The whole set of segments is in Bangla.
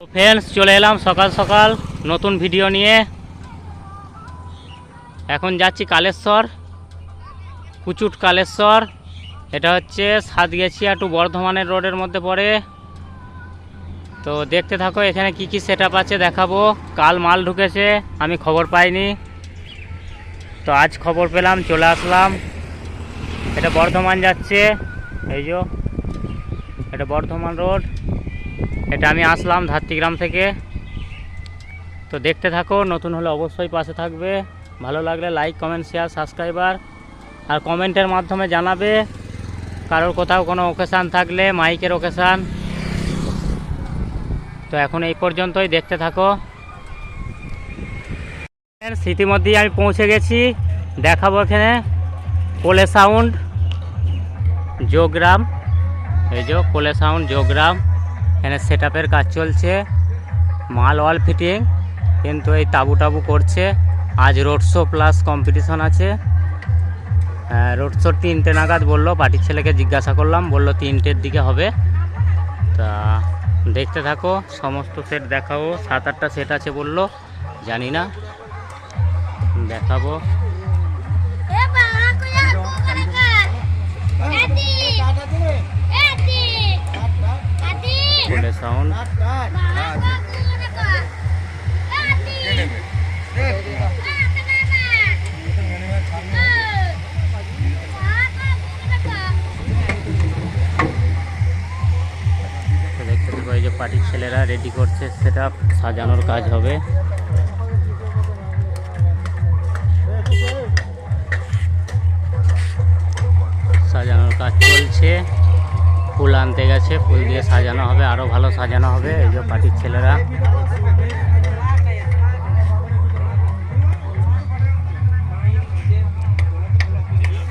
ফ্রেন্ডস চলে এলাম সকাল সকাল নতুন ভিডিও নিয়ে। এখন যাচ্ছি কালেশ্বর, কুচুট কালেশ্বর। এটা হচ্ছে সাতগেছিয়া টু বর্ধমানের রোডের মধ্যে পড়ে। তো দেখতে থাকো, এখানে কি কি সেট আছে দেখাবো। কাল মাল ঢুকেছে, আমি খবর পাইনি। তো আজ খবর পেলাম, চলে আসলাম। এটা বর্ধমান যাচ্ছে, এই যে, এটা বর্ধমান রোড এটা আমি আসলাম ধাত্রীগ্রাম থেকে। তো দেখতে থাকো, নতুন হলে অবশ্যই পাশে থাকবে। ভালো লাগলে লাইক কমেন্ট শেয়ার সাবস্ক্রাইবার আর কমেন্টের মাধ্যমে জানাবে কারোর কোথাও কোনো ওকেশান থাকলে, মাইকের ওকেশান তো এখন এই পর্যন্তই, দেখতে থাকো। স্মৃতিমধ্যেই আমি পৌঁছে গেছি, দেখাবো এখানে। কোলে সাউন্ড যোগগ্রাম এই যে কোলে সাউন্ড যোগগ্রাম এখানে সেট কাজ চলছে। মাল ওয়াল ফিটিং কিন্তু এই তাবু টাবু করছে। আজ রোড শো প্লাস কম্পিটিশন আছে। রোড শো তিনটে নাগাদ বলল, পার্টির ছেলেকে জিজ্ঞাসা করলাম, বলল তিনটের দিকে হবে। তা দেখতে থাকো, সমস্ত সেট দেখাবো সাত আটটা সেট আছে বলল, জানি না। দেখাবো। এ এদি সাউন্ড যে পার্টির ছেলেরা রেডি করছে সেটা সাজানোর কাজ হবে। সাজানোর কাজ চলছে। ফুল আনতে গেছে, ফুল দিয়ে সাজানো হবে, আরও ভালো সাজানো হবে, এই যে পার্টির ছেলেরা।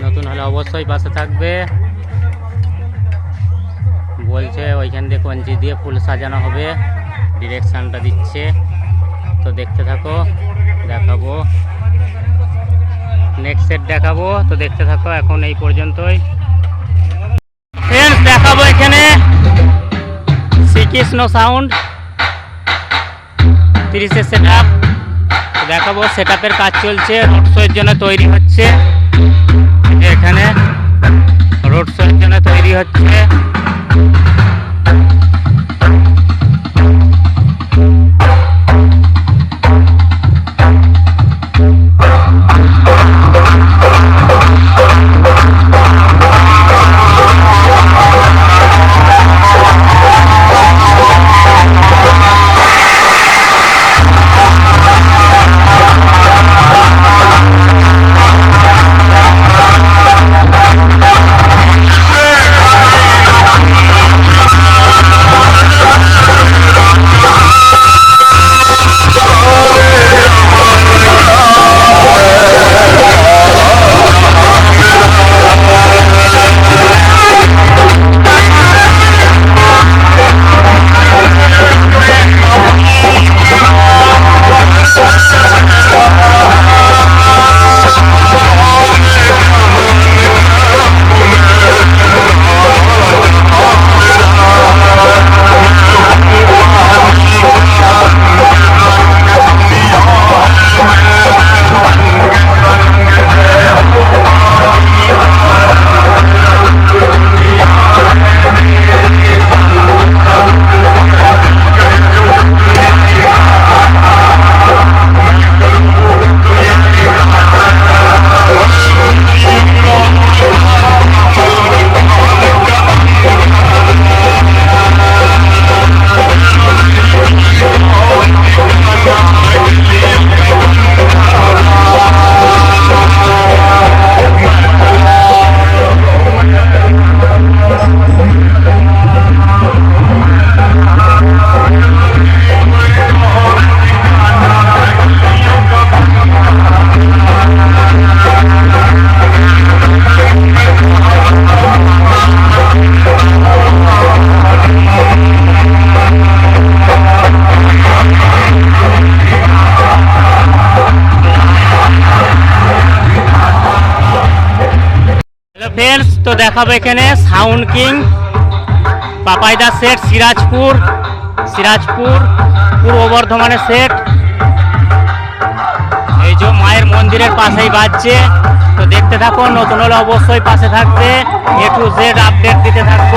নতুন হলে অবশ্যই পাশে থাকবে। বলছে ওইখান দিয়ে কঞ্চি দিয়ে ফুল সাজানো হবে, ডিরেকশানটা দিচ্ছে। তো দেখতে থাকো, দেখাবো। নেক্সট সেট দেখাবো, তো দেখতে থাকো এখন এই পর্যন্তই। এখানে শ্রীকৃষ্ণ সাউন্ড তিরিশে সেট আপ দেখাবো সেট কাজ চলছে রোড শোয়ের জন্য তৈরি হচ্ছে। এখানে রোড শোয়ের জন্য তৈরি হচ্ছে। দেখাবো এখানে সাউন্ড কিং, পাপাইদা সেট, সিরাজপুর সিরাজপুর, পূর্ব বর্ধমানের সেট। এই যে মায়ের মন্দিরের পাশেই বাজছে। তো দেখতে থাকো, নতুন হলে অবশ্যই পাশে থাকবে। এ টু জেড আপডেট দিতে থাকব।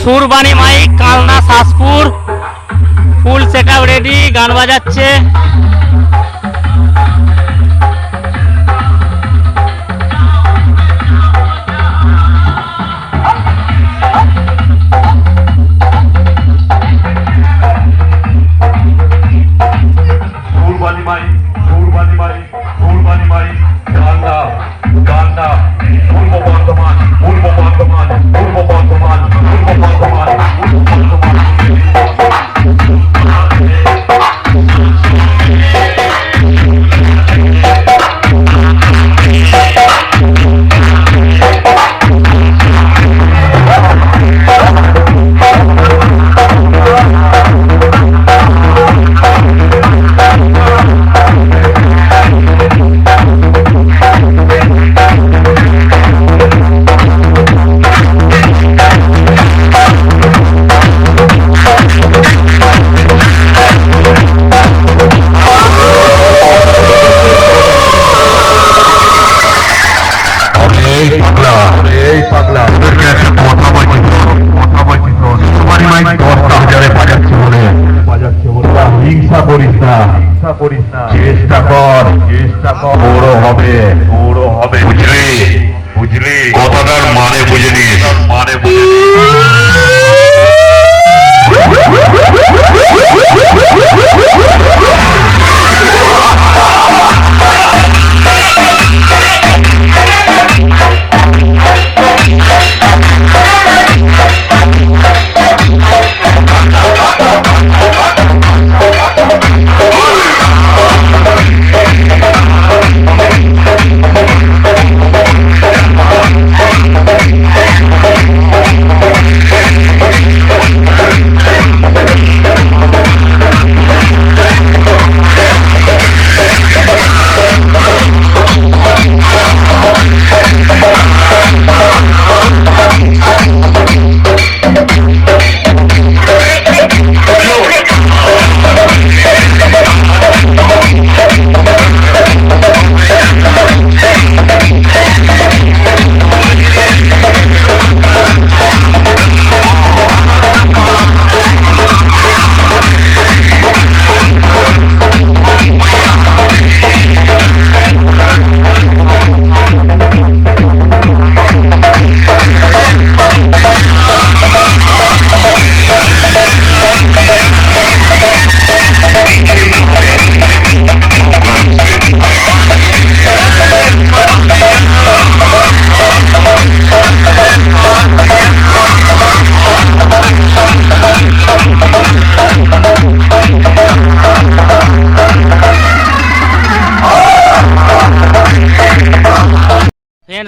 Surbani mic Kalna Shaspur. Full set ready গান বাজাচ্ছে। বড় হবে।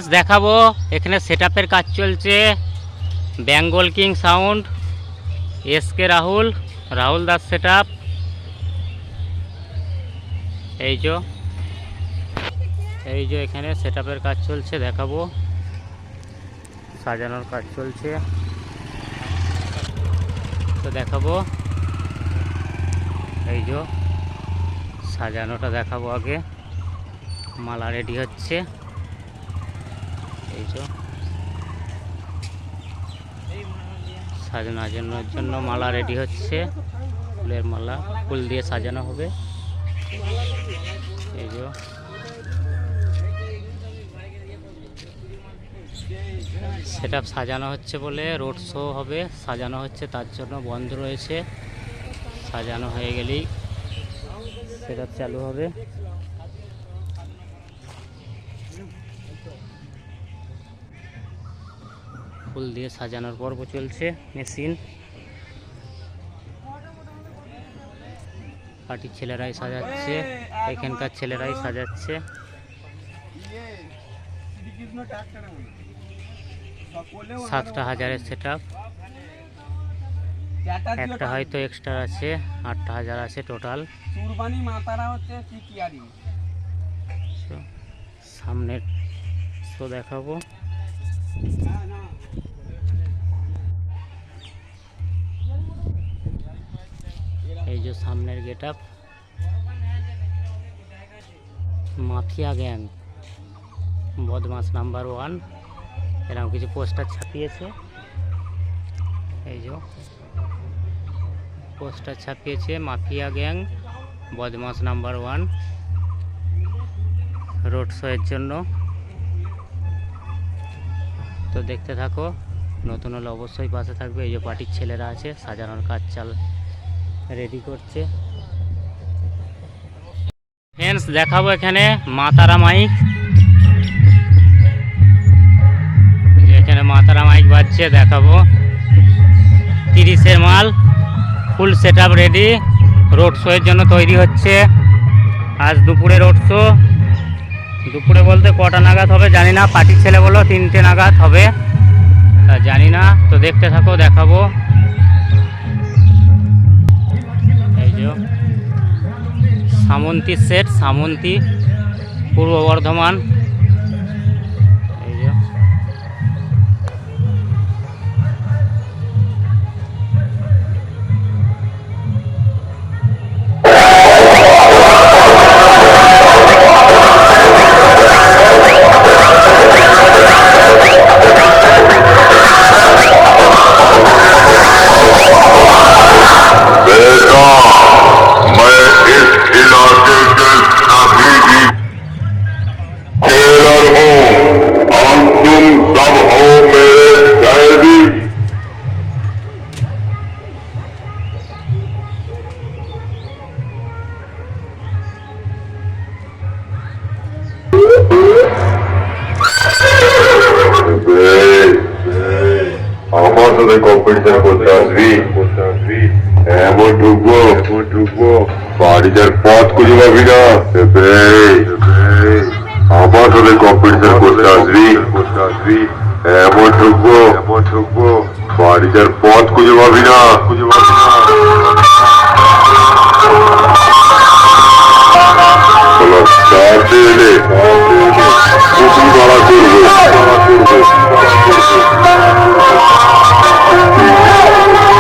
ফ্রেন্ডস দেখাবো। এখানে সেটআপের কাজ চলছে। Bengal king sound S K Rahul Rahul Das setup এই যে এই যে এখানে সেটআপের কাজ চলছে, দেখাবো। সাজানোর কাজ চলছে। তো দেখাবো। এই যে, সাজানোটা দেখাবো আগে। মালা রেডি হচ্ছে। সাজানোর জন্য মালা রেডি হচ্ছে। ফুলের মালা, ফুল দিয়ে সাজানো হবে। এই সেটা সাজানো হচ্ছে বলে রোড শো হবে, সাজানো হচ্ছে, তার জন্য বন্ধ রয়েছে। সাজানো হয়ে গেলেই সেটা চালু হবে। ফুল দিয়ে সাজানোর পর্ব চলছে মেশিন। পার্টির ছেলেরাই সাজাচ্ছে এখানকার ছেলেরাই সাজাচ্ছে। সাতটা হাজারের সেট আপ একটা হয়তো এক্সট্রা আছে আটটা হাজার আছে টোটাল সামনের শো দেখাবো। এই যে সামনের গেট আপ মাফিয়া গ্যাং বদমাস নাম্বার ওয়ান। এরকম কিছু পোস্টার ছাপিয়েছে। এই যে পোস্টার ছাপিয়েছে মাফিয়া গ্যাং বদমাস নাম্বার ওয়ান। রোড শোয়ের জন্য। তো দেখতে থাকো, নতুন হলে অবশ্যই পাশে থাকবে। এই যে পার্টির ছেলেরা আছে, সাজানোর কাজ চাল রেডি করছে। ফ্রেন্ডস দেখাবো এখানে মা তারা মাইক। এখানে মা তারা মাইক বাজছে, দেখাবো। তিরিশের মাল ফুল সেট রেডি রোড শোয়ের জন্য তৈরি হচ্ছে। আজ দুপুরে রোড শো দুপুরে বলতে কটা নাগাদ হবে জানি না, পার্টির ছেলে বলো তিনটে নাগাদ হবে। জানি না, তো দেখতে থাকো, দেখাবো। সামন্তী সেট সামন্তী পূর্ব বর্ধমান। কম্পিটিশন করতে আসবি এমন ঢুকবো ঢুকবো বাড়িটার পথ খুঁজে পাবি না আমার সাথে কম্পিটিশন করতে আসবি করতে আসবি এমন ঢুকবো এমন ঢুকবো বাড়িটার পথ খুঁজে পাবি না খুঁজে পাবি না হলো চার দিলে কুকুর মারা করব মারা করব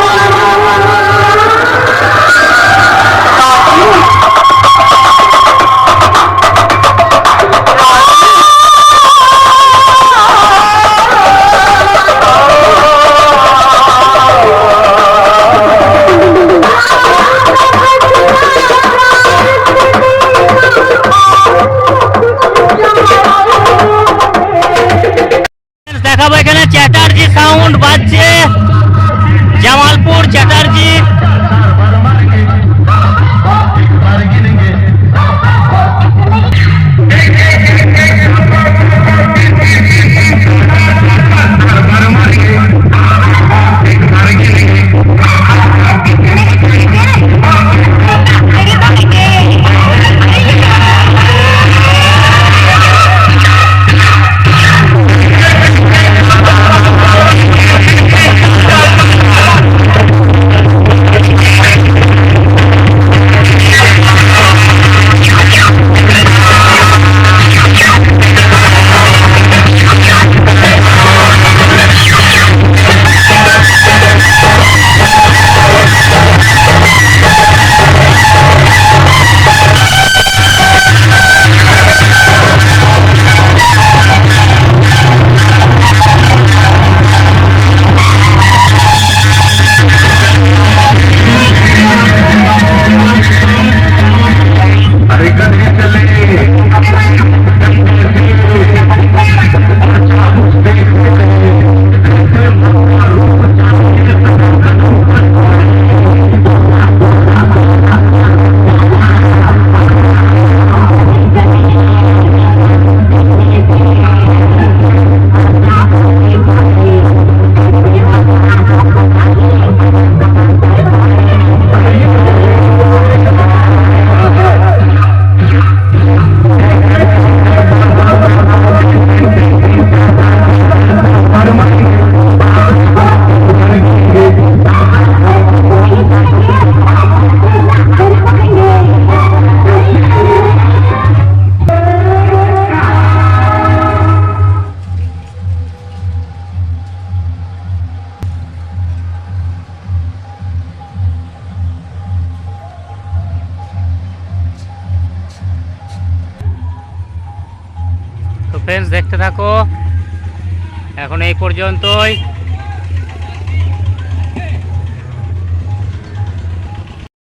এই পর্যন্তই